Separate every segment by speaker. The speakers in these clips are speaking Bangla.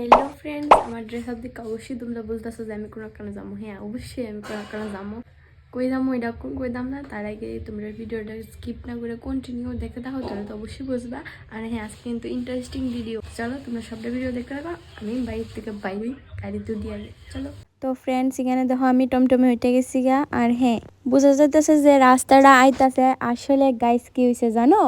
Speaker 1: হ্যালো ফ্রেন্ডস আমার ড্রেস আপ দেখে অবশ্যই তোমরা বলতেছো যে আমি কোনো কারণে যাব। হ্যাঁ অবশ্যই আমি কোনো কারণে যাব। কই যাব এটা কোন কই দাম না, তার আগে তোমরা ভিডিওটা স্কিপ না করে কন্টিনিউ দেখতে থাকো, তাহলে তো অবশ্যই বুঝবা। আর হ্যাঁ আজকে কিন্তু ইন্টারেস্টিং ভিডিও চলো, তোমরা সবটা ভিডিও দেখতে থাকো আমি বাইরে থেকে বাইরে গাড়িতে দিয়ে আসি। চলো।
Speaker 2: তো ফ্রেন্ডস এখানে দেখো আমি টমটমে উঠে গেছি গা। আর হ্যাঁ বোঝা যাইতেছে যে রাস্তাটা আইতাছে। আসলে গাইস কি হয়েছে জানো?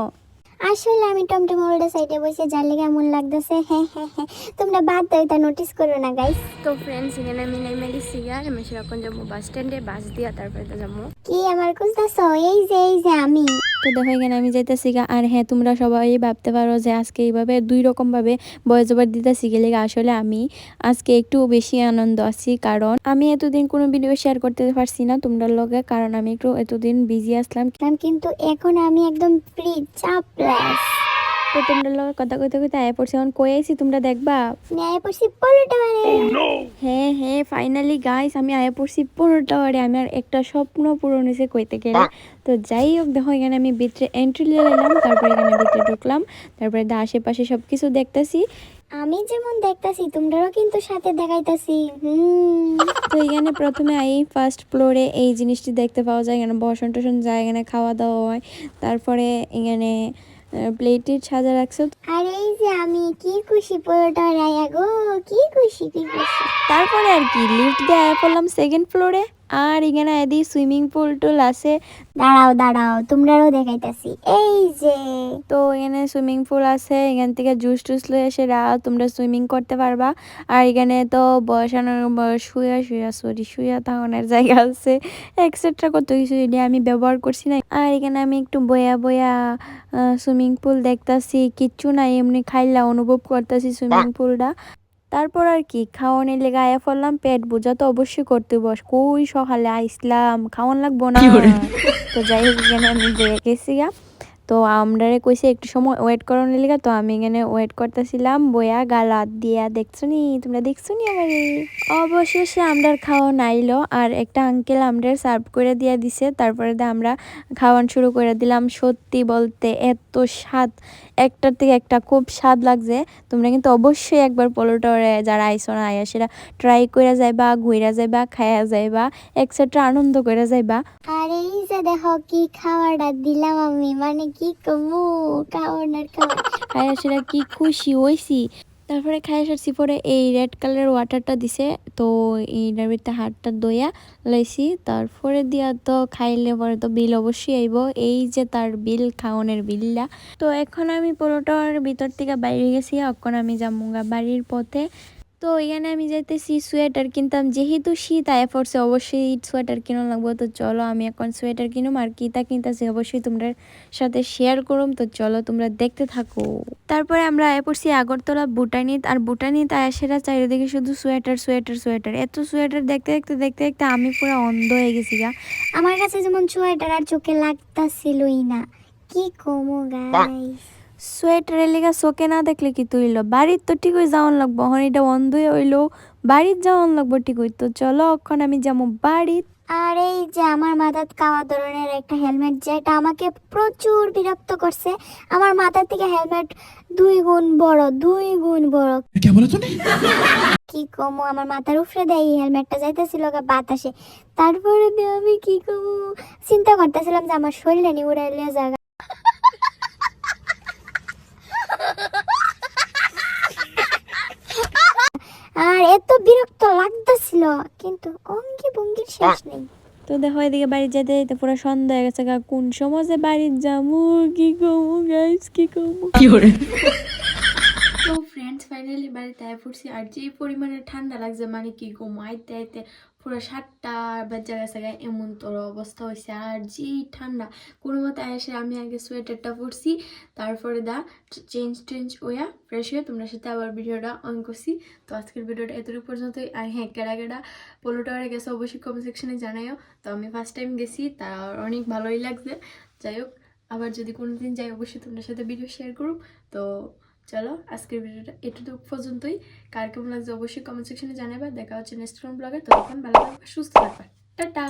Speaker 3: আসলে আমি টমটম ওল্ডা সাইডে বসে যার লেগে এমন লাগতেছে হ্যাঁ হ্যাঁ হ্যাঁ তোমরা বাদ দাও এটা নোটিস করো না গাইস
Speaker 1: তো ফ্রেন্ডস এখানে আমি নেমেলি সিগার আমি সেরকম যাব বাস স্ট্যান্ডে বাস দিয়া তারপরে তো যাব।
Speaker 3: কি আমার কুলতাছ এই যে এই যে আমি।
Speaker 2: তো দেখো এখানে আমি যাইতেছি গা, আর হ্যাঁ তোমরা সবাই ভাবতে পারো যে আজকে এইভাবে দুই রকমভাবে বয়স ওভার দিতেছি গেলে আসলে আমি আজকে একটু বেশি আনন্দ আছি, কারণ আমি এতদিন কোনো ভিডিও শেয়ার করতে পারছি না তোমরা লগে, কারণ আমি একটু এতদিন বিজি আসলাম।
Speaker 3: কিন্তু এখন আমি একদম ফ্রি চাপলেস
Speaker 2: তো তোমরা লগে কথা কইতে কইতে আয় পড়ছি। এখন কই আইছি তোমরা দেখবা?
Speaker 3: ন্যায় পড়ছি পলোটা মানে
Speaker 2: হ্যাঁ হ্যাঁ ফাইনালি গাইস আমি আয়া পড়ছি পনেরো টাওয়ারে আমার একটা স্বপ্ন পূরণ হয়েছে কইতে গেলে। তো যাই হোক দেখো এখানে আমি ভিতরে এন্ট্রি নিলাম তারপরে এখানে ভিতরে ঢুকলাম। তারপরে দা আশেপাশে সব কিছু দেখতেছি।
Speaker 3: আমি যেমন দেখতাছি তোমরাও কিন্তু সাথে দেখাইতাছি। হুম।
Speaker 2: তো এখানে প্রথমে আই ফার্স্ট ফ্লোরে এই জিনিসটি দেখতে পাওয়া যায়। এখানে বসন টসন যায় এখানে খাওয়া দাওয়া হয়। তারপরে এখানে প্লেটের সাজা রাখছো?
Speaker 3: আর এই যে আমি কি খুশি পুরোটা রায়া গো কি খুশি কি খুশি।
Speaker 2: তারপরে আর কি লিফট দেয় করলাম পড়লাম সেকেন্ড ফ্লোরে আর এখানে এদি সুইমিং পুল টুল আছে।
Speaker 3: দাঁড়াও দাঁড়াও তোমরাও দেখাইতাছি। এই যে,
Speaker 2: তো এখানে সুইমিং পুল আছে, এখান থেকে জুস টুস লয়ে রা তোমরা সুইমিং করতে পারবা। আর এখানে তো বসানোর শুয়া শুয়া সরি শুয়া থাকানোর জায়গা আছে। এক্সেট্রা কত কিছু এটা আমি ব্যবহার করছি না। আর এখানে আমি একটু বয়া বয়া সুইমিং পুল দেখতাছি, কিচ্ছু নাই, এমনি খাইলা, অনুভব করতেছি সুইমিং পুলটা। তারপর আর কি খাওয়ানোর লেগে আয়া ফেললাম পেট বোঝা তো অবশ্যই করতে বস কই সকালে আইসলাম খাওয়ান লাগবো না। তো যাই হোক আমি গেছি গা। তো আমরারে কইছে একটু সময় ওয়েট করানোর লেগে, তো আমি এখানে ওয়েট করতেছিলাম বয়া গালাত দিয়া দেখছ নি তোমরা দেখছ নি আমার? অবশেষে আমরার খাওয়া নাইলো, আর একটা আঙ্কেল আমরার সার্ভ করে দিয়ে দিছে, তারপরে আমরা খাওয়ান শুরু করে দিলাম। সত্যি বলতে এত স্বাদ, একটার থেকে একটা খুব স্বাদ লাগছে। তোমরা কিন্তু অবশ্যই একবার পোলোটরে যারা আইসো না আয়া সেটা ট্রাই করে যাইবা, ঘুইরা যাইবা, খাইয়া যাইবা এক্সেট্রা আনন্দ করে যাইবা।
Speaker 3: আর যে দেখো, কি খাওয়াটা দিলাম আমি? মানে কি কমু? খাওয়ানোর খাওয়া
Speaker 2: কি খুশি হইছি? তারপরে খাইয়া সারছি, পরে এই রেড কালার ওয়াটারটা দিছে, তো এইটার ভিতরে হাতটা দইয়া লাইছি। তারপরে দিয়া তো খাইলে পরে তো বিল অবশ্যই আইব। এই যে তার বিল খাওয়ানোর বিলটা। তো এখন আমি পুরোটার ভিতর থেকে বাইরে গেছি, এখন আমি যামুঙ্গা বাড়ির পথে। তো এখানে আমি যাইতেছি সোয়েটার কিনতাম। যেহেতু শীত আয় পড়ছে অবশ্যই সোয়েটার কিনা লাগবো। তো চলো আমি এখন সোয়েটার কিনুম আর কিতা কিনতেছি। অবশ্যই তোমরা সাথে শেয়ার করুম। তো চলো তোমরা দেখতে থাকো। তারপরে আমরা আয় পড়ছি আগরতলা বুটানিত। আর বুটানিত আয়াসেরা চারিদিকে শুধু সোয়েটার সোয়েটার সোয়েটার। এত সোয়েটার দেখতে দেখতে দেখতে দেখতে আমি পুরো অন্ধ হয়ে গেছি গা।
Speaker 3: আমার কাছে যেমন সোয়েটার আর চোখে লাগতাছিলই না। কি কমো গাইস
Speaker 2: সোয়েটারের লেগা শোকে না দেখলে কি তুইল বাড়ির তো ঠিকই যাওয়ান লাগবো হন এটা অন্ধ হইল। বাড়ির যাওয়ান লাগবো ঠিকই তো চলো এখন আমি যাব বাড়ি
Speaker 3: আর এই যে আমার মাথার কাওয়া ধরনের একটা হেলমেট যেটা আমাকে প্রচুর বিরক্ত করছে। আমার মাথার থেকে হেলমেট দুই গুণ বড় দুই গুণ বড়। কি কম আমার মাথার উপরে দেয় এই হেলমেটটা যাইতেছিল বাতাসে। তারপরে আমি কি কম? চিন্তা করতেছিলাম যে আমার শরীরে নি উড়াইলে জায়গা এত বিরক্ত লাগতেছিল কিন্তু অঙ্গি ভঙ্গির শেষ নেই।
Speaker 2: তো দেখো এদিকে বাড়ি যেতে যেতে পুরো সন্ধ্যা হয়ে গেছে গা কোন সময় যে বাড়ির যাব কি কমু গাইস কি কমু
Speaker 1: তো ফ্রেন্ডস ফাইনালি বাড়িতে পড়ছি আর যে পরিমাণে ঠান্ডা লাগছে মানে কি গো আইতে আইতে পুরো সাতটা বাচ্চা গেছে গায়ে এমন তোর অবস্থা হয়েছে আর যে ঠান্ডা। কোনো মতে এসে আমি আগে সোয়েটারটা পরছি, তারপরে দা চেঞ্জ টেঞ্জ ওয়া ফ্রেশ হয়ে তোমরা সাথে আবার ভিডিওটা অন করছি। তো আজকের ভিডিওটা এতটুকু পর্যন্তই। আর হ্যাঁ কেডা কেডা পোলো টাওয়ারে গেছে, অবশ্যই কমেন্ট সেকশনে জানাইও। তো আমি ফার্স্ট টাইম গেছি, তার অনেক ভালোই লাগছে। যাই হোক, আবার যদি কোনো দিন যাই, অবশ্যই তোমাদের সাথে ভিডিও শেয়ার করুক। তো চলো, আজকের ভিডিওটা এটুকু পর্যন্তই। কার কেমন লাগছে অবশ্যই কমেন্ট সেকশনে জানাবে। দেখা হচ্ছে নেক্সট কোন ব্লগে ততক্ষণ ভালো থাকবে, সুস্থ থাকবে। টাটা!